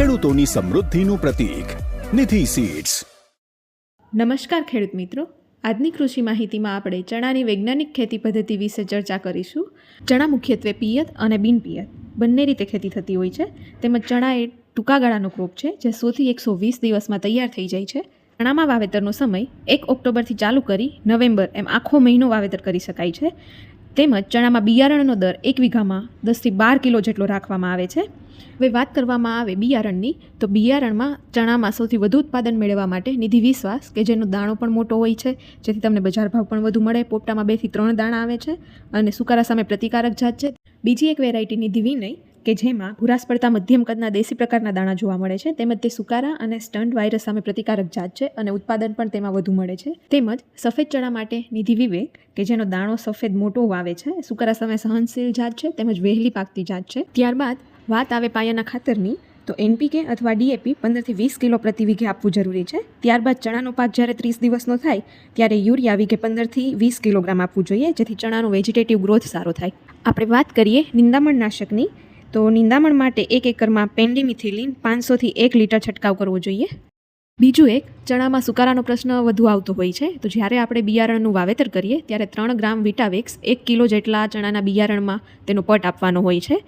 ખેડૂતોની સમૃદ્ધિનું પ્રતીક, નિધિ સીડ્સ નમસ્કાર ખેડૂત મિત્રો. આજની કૃષિ માહિતીમાં આપણે ચણાની વૈજ્ઞાનિક ખેતી પદ્ધતિ વિશે ચર્ચા કરીશું. ચણા મુખ્યત્વે પિયત અને બિનપિયત. બંને રીતે ખેતી થતી હોય છે. તેમજ ચણા એ ટૂંકા ગાળાનો ક્રોપ છે, જે સોથી એકસો વીસ દિવસમાં તૈયાર થઈ જાય છે. ચણામાં વાવેતરનો સમય એક ઓક્ટોબરથી ચાલુ કરી નવેમ્બર એમ આખો મહિનો વાવેતર કરી શકાય છે. તેમજ ચણામાં બિયારણનો દર એક વીઘામાં દસથી બાર કિલો જેટલો રાખવામાં આવે છે. હવે વાત કરવામાં આવે બિયારણની, તો બિયારણમાં ચણામાં સૌથી વધુ ઉત્પાદન મેળવવા માટે નિધિ વિશ્વાસ, કે જેનો દાણો પણ મોટો હોય છે, જેથી તમને બજાર ભાવ પણ વધુ મળે, પોપટામાં બેથી ત્રણ દાણા આવે છે, અને સુકારા સામે પ્રતિકારક જાત છે. બીજી એક વેરાયટી નિધિ વિનય કે જેમાં ભૂરાશ પડતા મધ્યમ કદના દેશી પ્રકારના દાણા જોવા મળે છે, તેમજ તે સુકારા અને સ્ટન્ટ વાયરસ સામે પ્રતિકારક જાત છે અને ઉત્પાદન પણ તેમાં વધુ મળે છે. તેમજ સફેદ ચણા માટે નિધિ વિવેક, કે જેનો દાણો સફેદ મોટો વાવે છે, સુકારા સામે સહનશીલ જાત છે, તેમજ વહેલી પાકતી જાત છે. ત્યારબાદ વાત આવે પાયાના ખાતરની, તો એનપીકે અથવા ડીએપી પંદરથી વીસ કિલો પ્રતિ વીઘે આપવું જરૂરી છે. ત્યારબાદ ચણાનો પાક જ્યારે ત્રીસ દિવસનો થાય, ત્યારે યુરિયા વીઘે પંદરથી વીસ કિલોગ્રામ આપવું જોઈએ, જેથી ચણાનો વેજીટેટિવ ગ્રોથ સારો થાય. આપણે વાત કરીએ નિંદામણ નાશકની તો નિંદામણ માટે એક એકરમાં પેન્ડીમિથિલિન પાંચસોથી એક લીટર છંટકાવ કરવો જોઈએ. બીજું એક, ચણામાં સુકારાનો પ્રશ્ન વધુ આવતો હોય છે, તો જ્યારે આપણે બિયારણનું વાવેતર કરીએ, ત્યારે ત્રણ ગ્રામ વિટાવેક્સ એક કિલો જેટલા ચણાના બિયારણમાં તેનો પટ આપવાનો હોય છે.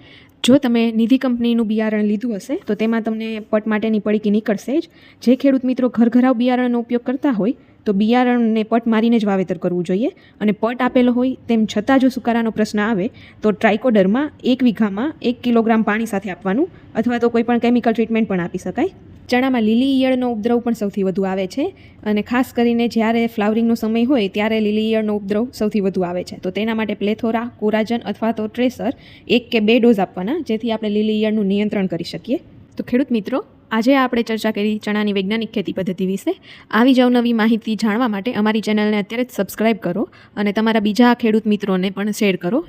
જો તમે નિધિ કંપનીનું બિયારણ લીધું હશે, તો તેમાં તમને પટ માટેની પડીકી નીકળશે જ. જે ખેડૂત મિત્રો ઘરઘરાવ બિયારણનો ઉપયોગ કરતા હોય તો બિયારણને પટ મારીને જ વાવેતર કરવું જોઈએ. અને પટ આપેલો હોય તેમ છતાં જો સુકારાનો પ્રશ્ન આવે, તો ટ્રાઇકોડરમાં એક વીઘામાં એક કિલોગ્રામ પાણી સાથે આપવાનું અથવા તો કોઈ પણ કેમિકલ ટ્રીટમેન્ટ પણ આપી શકાય. ચણામાં લીલી ઈયળનો ઉપદ્રવ પણ સૌથી વધુ આવે છે અને ખાસ કરીને જ્યારે ફ્લાવરિંગનો સમય હોય ત્યારે લીલી ઈયળનો ઉપદ્રવ સૌથી વધુ આવે છે. તો તેના માટે પ્લેથોરા, કોરાજન અથવા તો ટ્રેસર એક કે બે ડોઝ આપવાના જેથી આપણે લીલી ઈયળનું નિયંત્રણ કરી શકીએ. તો ખેડૂત મિત્રો, આજે આપણે ચર્ચા કરી ચણાની વૈજ્ઞાનિક ખેતી પદ્ધતિ વિશે. આવી જ અવનવી માહિતી જાણવા માટે અમારી ચેનલને અત્યારે જ સબસ્ક્રાઈબ કરો અને તમારા બીજા ખેડૂત મિત્રોને પણ શેર કરો.